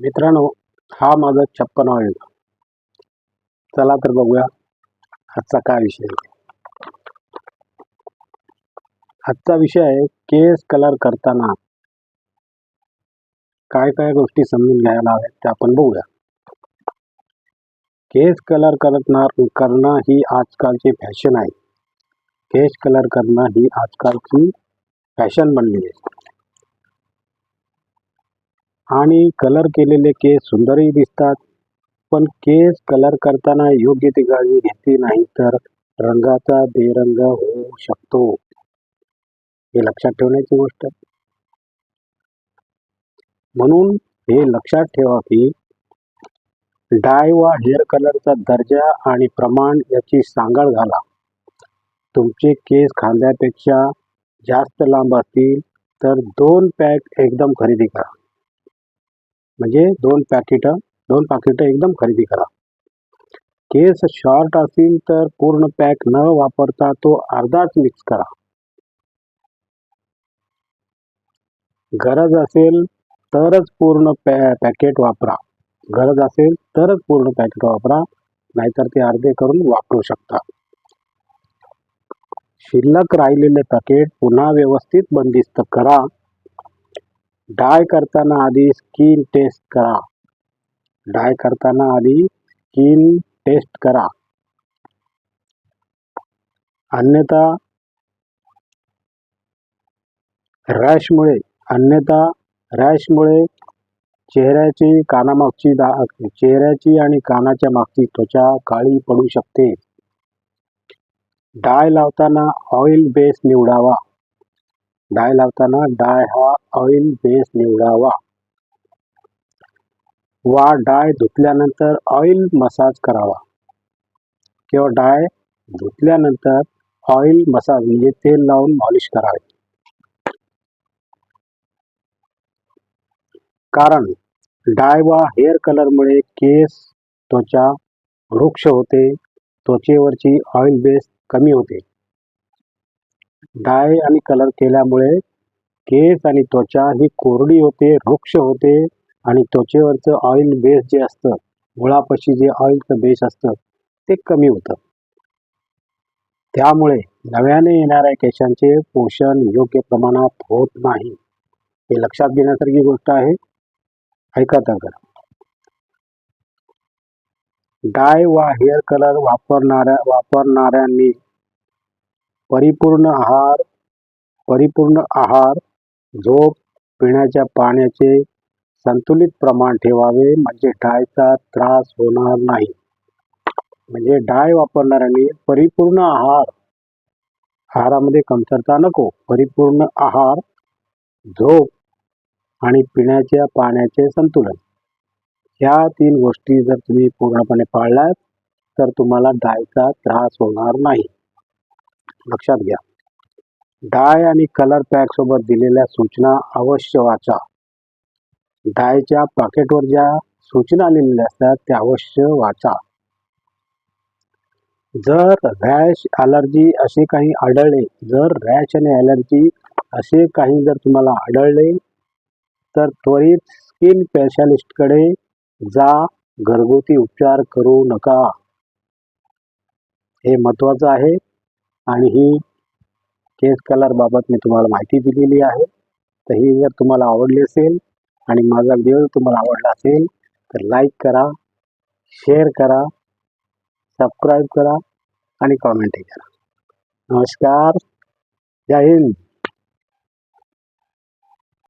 मित्रांनो हा माझा छप्पन आहे चला तर बघूया आजचा काय विषय आजचा विषय आहे केस कलर करताना काय काय गोष्टी समजून घ्यायला हव्यात त्या आपण बघूया. केस कलर करणार करणं ही आजकालची फॅशन आहे. केस कलर करणं ही आजकालची फॅशन बनली आहे. आणि कलर केलेले केस सुंदरही दिसतात. पण केस कलर करताना योग्य ती काळजी घेतली नाही तर रंगाचा बेरंग होऊ शकतो. हे लक्षात ठेवण्याची गोष्ट. आहे म्हणून हे लक्षात ठेवा की डाय वा हेअर कलरचा दर्जा आणि प्रमाण याची सांगड घाला. तुमचे केस खांद्यापेक्षा जास्त लांब असतील तर दोन पॅक एकदम खरेदी करा. म्हणजे दोन पॅकेट दोन पाकिटं एकदम खरेदी करा. केस शॉर्ट असतील तर पूर्ण पॅक न वापरता तो अर्धाच मिक्स करा. गरज असेल तरच पूर्ण पॅ पॅकेट वापरा. गरज असेल तरच पूर्ण पॅकेट वापरा. नाहीतर ते अर्धे करून वापरू शकता. शिल्लक राहिलेले पॅकेट पुन्हा व्यवस्थित बंदिस्त करा. डाय करताना आधी स्किन टेस्ट करा. डाय करताना आधी स्किन टेस्ट करा. अन्यथा रॅशमुळे अन्यथा रॅशमुळे चेहऱ्याची कानामागची दा चेहऱ्याची आणि कानाच्या मागची त्वचा काळी पडू शकते. डाय लावताना ऑइल बेस निवडावा. डाय लावताना डाय हा ऑइल बेस निवडावा. वा डाय धुतल्यानंतर ऑइल मसाज करावा. किंवा डाय धुतल्यानंतर ऑइल मसाज म्हणजे तेल लावून मॉलिश करावे. कारण डाय वा हेअर कलरमुळे केस त्वचा वृक्ष होते त्वचेवरची ऑइल बेस कमी होते. डाय आणि कलर केल्यामुळे केस आणि त्वचा ही कोरडी होते वृक्ष होते आणि त्वचेवरचं ऑइल बेस जे असतं मुळापाशी जे ऑइलचं बेस असतं ते कमी होतं. त्यामुळे नव्याने येणाऱ्या केशांचे पोषण योग्य प्रमाणात होत नाही. हे लक्षात घेण्यासारखी गोष्ट आहे. ऐका तर डाय वा हेअर कलर वापरणाऱ्या वापरणाऱ्यांनी परिपूर्ण आहार परिपूर्ण आहार झोप पिण्याच्या पाण्याचे संतुलित प्रमाण ठेवावे म्हणजे डायचा त्रास होणार नाही. म्हणजे डाय वापरणाऱ्यांनी परिपूर्ण आहार आहारामध्ये कमतरता नको. परिपूर्ण आहार झोप आणि पिण्याच्या पाण्याचे संतुलन. ह्या तीन गोष्टी जर तुम्ही पूर्णपणे पाळल्यात तर तुम्हाला डायचा त्रास होणार नाही. लक्षात घ्या. डाय आणि कलर पॅक सोबत दिलेल्या सूचना अवश्य वाचा. डायच्या पॉकेटवर ज्या सूचना लिहिलेल्या असतात त्या अवश्य वाचा. जर रॅश ॲलर्जी असे काही आढळले जर रॅश आणि ॲलर्जी असे काही जर तुम्हाला आढळले तर त्वरित स्किन स्पेशालिस्टकडे जा घरगुती उपचार करू नका. हे महत्त्वाचं आहे आणि ही केस कलरबाबत मी तुम्हाला माहिती दिलेली आहे. तर ही जर तुम्हाला आवडली असेल आणि माझा व्हिडिओ तुम्हाला आवडला असेल तर लाईक करा शेअर करा सबस्क्राईब करा आणि कॉमेंटही करा. नमस्कार. जय हिंद.